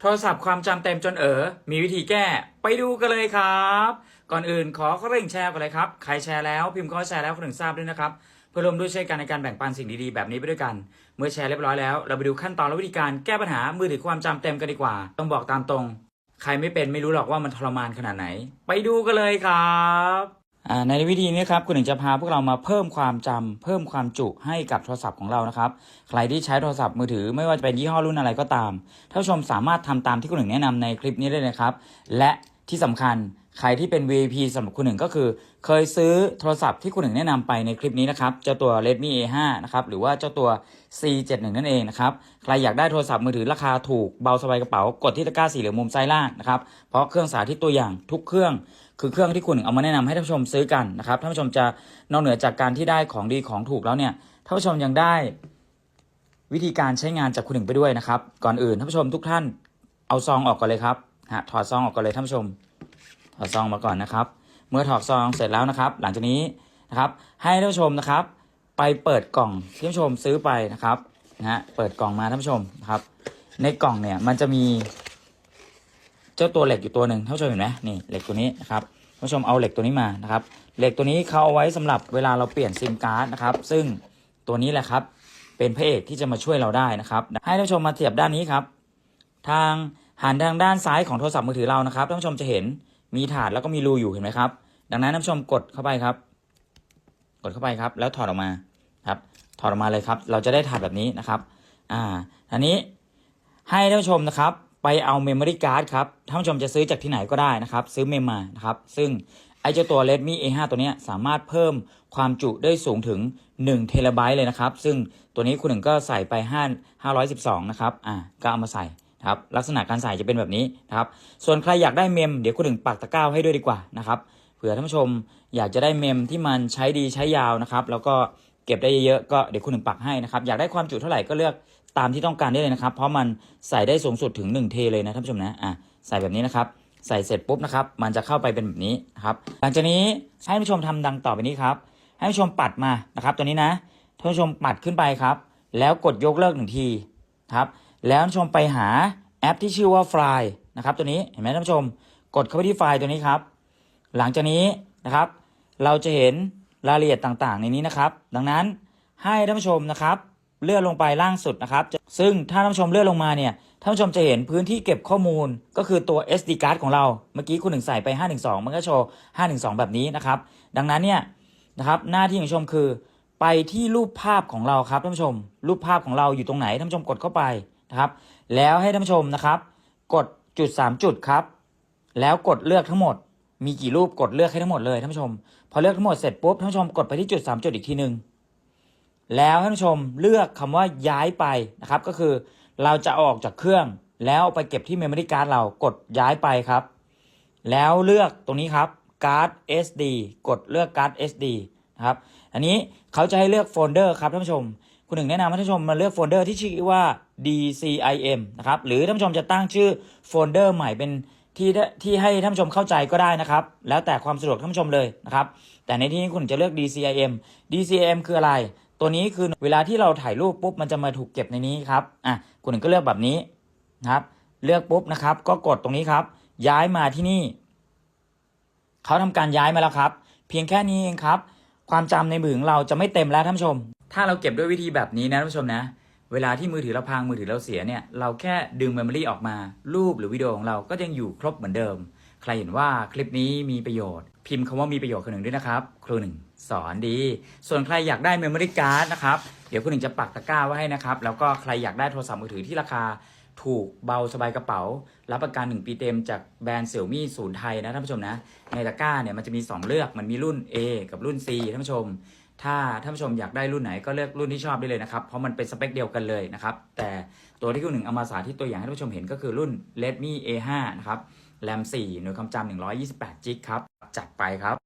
โทรศัพท์ความจำเต็มจนเออมีวิธีแก้ ไปดูกันเลยครับ ก่อนอื่นขอเร่งแชร์กันเลยครับ ใครแชร์แล้วพิมพ์ข้อแชร์แล้วคนหนึ่งทราบด้วยนะครับ เพื่อร่วมด้วยช่วยกันในการแบ่งปันสิ่งดีๆแบบนี้ไปด้วยกัน เมื่อแชร์เรียบร้อยแล้ว เราไปดูขั้นตอนและวิธีการแก้ปัญหามือถือความจำเต็มกันดีกว่า ต้องบอกตามตรง ใครไม่เป็นไม่รู้หรอกว่ามันทรมานขนาดไหน ไปดูกันเลยครับ ในวิธีนี้ครับคุณหนึ่งจะพาพวกเรามาเพิ่มความจำเพิ่มความจุให้กับโทรศัพท์ของเรานะครับใครที่ใช้โทรศัพท์มือถือไม่ว่าจะเป็นยี่ห้อรุ่นอะไรก็ตามท่านผู้ชมสามารถทำตามที่คุณหนึ่งแนะนำในคลิปนี้ได้เลยครับ และที่สำคัญ ใครที่เป็น VIP สำหรับคุณหนึ่งก็คือ เคยซื้อโทรศัพท์ที่คุณหนึ่งแนะนำไปในคลิปนี้นะครับเจ้าตัว Redmi A5 นะครับหรือว่าเจ้าตัว C71 นั่นเองนะครับใครอยากได้โทรศัพท์มือถือราคาถูกเบาสบายกระเป๋ากดที่ตะกร้าสีเหลืองมุมซ้ายล่างนะครับเพราะเครื่องสาธิตตัวอย่างทุกเครื่องคือเครื่องที่คุณหนึ่งเอามาแนะนำให้ท่านผู้ชมซื้อกันนะครับท่านผู้ชมจะนอกเหนือจากการที่ได้ของดีของถูกแล้วเนี่ยท่านผู้ชมยังได้วิธีการใช้งานจากคุณหนึ่งไปด้วยนะครับ ก่อนอื่นท่านผู้ชมทุกท่านเอาซองออกก่อนเลยครับถอดซองออกก่อนเลยท่านผู้ชม อดซองมาก่อนนะครับ เมื่อถอดซองเสร็จแล้วนะครับ หลังจากนี้นะครับให้ท่านผู้ชมนะครับ ไปเปิดกล่องที่ท่านผู้ชมซื้อไปนะครับนะฮะเปิดกล่องมาท่านผู้ชมครับ ในกล่องเนี่ยมันจะมี เจ้าตัวเหล็กอยู่ตัวหนึ่งท่านผู้ชมเห็นไหมนี่เหล็กตัวนี้นะครับท่านผู้ชมเอาเหล็กตัวนี้มานะครับเหล็กตัวนี้เขาเอาไว้สำหรับเวลาเราเปลี่ยนซิมการ์ดนะครับ ซึ่งตัวนี้แหละครับเป็นพระเอกที่จะมาช่วยเราได้นะครับ ให้ท่านผู้ชมมาเสียบด้านนี้ครับ ทางหันทางด้านซ้ายของโทรศัพท์มือถือเรานะครับท่านผู้ชมจะเห็น มีถาดแล้วก็มีรูอยู่เห็นไหมครับ ดังนั้นท่านผู้ชมกดเข้าไปครับ กดเข้าไปครับ แล้วถอดออกมาครับ ถอดออกมาเลยครับ เราจะได้ถาดแบบนี้นะครับอ่าอันนี้ให้ท่านผู้ชมนะครับไปเอาเมมโมรี่การ์ดครับท่านผู้ชมจะซื้อจากที่ไหนก็ได้นะครับ ซื้อเมมมานะครับ ซึ่งไอเจ้าตัว Redmi A5 ตัวนี้สามารถเพิ่มความจุได้สูงถึง1เทราไบต์เลยนะครับ ซึ่งตัวนี้คุณหนึ่งก็ใส่ไป5 512 นะครับ อ่า ก็เอามาใส่ นะครับลักษณะการใส่จะเป็นแบบนี้นะครับส่วนใครอยากได้เมมเดี๋ยวคุณหนึ่งปักตะกร้าให้ด้วยดีกว่านะครับเผื่อท่านผู้ชมอยากจะได้เมมที่มันใช้ดีใช้ยาวนะครับแล้วก็เก็บได้เยอะๆก็เดี๋ยวคุณหนึ่งปักให้นะครับอยากได้ความจุเท่าไหร่ก็เลือกตามที่ต้องการได้เลยนะครับ เพราะมันใส่ได้สูงสุดถึง 1 เทเลยนะท่านผู้ชมนะอะใส่แบบนี้นะครับใส่เสร็จปุ๊บนะครับมันจะเข้าไปเป็นแบบนี้นะครับหลังจากนี้ให้ท่านผู้ชมทำดังต่อไปนี้ครับให้ท่านผู้ชมปัดมานะครับตัวนี้นะท่านผู้ชมปัดขึ้นไปครับ แล้วกดยกเลิกหนึ่งทีครับ แล้วท่านชมไปหาแอปที่ชื่อว่า Fly นะครับตัวนี้เห็นไหมท่านผู้ชม กดเข้าไปที่ไฟล์ตัวนี้ครับ หลังจากนี้นะครับ เราจะเห็นรายละเอียดต่างๆ ในนี้นะครับ ดังนั้นให้ท่านผู้ชมนะครับ เลื่อนลงไปล่างสุดนะครับ ซึ่งถ้าท่านผู้ชมเลื่อนลงมาเนี่ยท่านผู้ชมจะเห็นพื้นที่เก็บข้อมูลก็คือตัว SD card ของเรา เมื่อกี้คุณหนึ่งใส่ไป 512 มันก็โชว์ 512 แบบนี้นะครับ ดังนั้นเนี่ยนะครับหน้าที่ของชมคือ ไปที่รูปภาพของเราครับท่านผู้ชม รูปภาพของเราอยู่ตรงไหนท่านผู้ชมกดเข้าไป ครับ แล้วให้ท่านผู้ชมนะครับ กดจุด 3 จุดครับ แล้วกดเลือกทั้งหมด มีกี่รูปกดเลือกให้ทั้งหมดเลยท่านผู้ชม พอเลือกทั้งหมดเสร็จปุ๊บท่านผู้ชมกดไปที่จุด 3 จุดอีกทีหนึ่งแล้วท่านผู้ชมเลือกคำว่าย้ายไปนะครับ ก็คือเราจะออกจากเครื่อง แล้วไปเก็บที่เมมโมรี่การ์ดเรากดย้ายไปครับ แล้วเลือกตรงนี้ครับการ์ด SD กดเลือกการ์ด SD นะครับ อันนี้เขาจะให้เลือกโฟลเดอร์ครับท่านผู้ชม คุณหนึ่งแนะนำให้ท่านผู้ชมมาเลือกโฟลเดอร์ที่ชื่อว่า DCIM นะครับ หรือท่านผู้ชมจะตั้งชื่อโฟลเดอร์ใหม่เป็นที่ที่ให้ท่านผู้ชมเข้าใจก็ได้นะครับ แล้วแต่ความสะดวกท่านผู้ชมเลยนะครับ แต่ในที่นี้คุณจะเลือก DCIM DCIM คืออะไร ตัวนี้คือเวลาที่เราถ่ายรูปปุ๊บมันจะมาถูกเก็บในนี้ครับ อะ คุณหนึ่งก็เลือกแบบนี้นะครับ เลือกปุ๊บนะครับ ก็กดตรงนี้ครับ ย้ายมาที่นี่ เขาทำการย้ายมาแล้วครับ เพียงแค่นี้เองครับ ความจำในมือของเราจะไม่เต็มแล้วท่านผู้ชม ถ้าเราเก็บด้วยวิธีแบบนี้นะท่านผู้ชมนะ เวลาที่มือถือเราพังมือถือเราเสียเนี่ยเราแค่ดึงเมมโมรี่ออกมา รูปหรือวิดีโอของเราก็ยังอยู่ครบเหมือนเดิม ใครเห็นว่าคลิปนี้มีประโยชน์ พิมพ์คำว่ามีประโยชน์คนหนึ่งด้วยนะครับครูหนึ่งสอนดี ส่วนใครอยากได้เมมโมรี่การ์ดนะครับเดี๋ยวคุณหนึ่งจะปักตะกร้าไว้ให้นะครับแล้วก็ใครอยากได้โทรศัพท์มือถือที่ราคา ถูกเบาสบายกระเป๋า รับประกัน 1 ปีเต็มจากแบรนด์เสี่ยวมี่ศูนย์ไทยนะท่านผู้ชมนะ ในตะกร้าเนี่ยมันจะมี 2 เลือกมันมีรุ่น A กับรุ่น C ท่านผู้ชม ถ้าท่านผู้ชมอยากได้รุ่นไหนก็เลือกรุ่นที่ชอบได้เลยนะครับ เพราะมันเป็นสเปคเดียวกันเลยนะครับ แต่ตัวที่คุณหนึ่งเอามาสาธิตตัวอย่างให้ท่านผู้ชมเห็นก็คือรุ่น Redmi A5 นะครับแรม4หน่วยความจำ128จิกครับ จัดไปครับ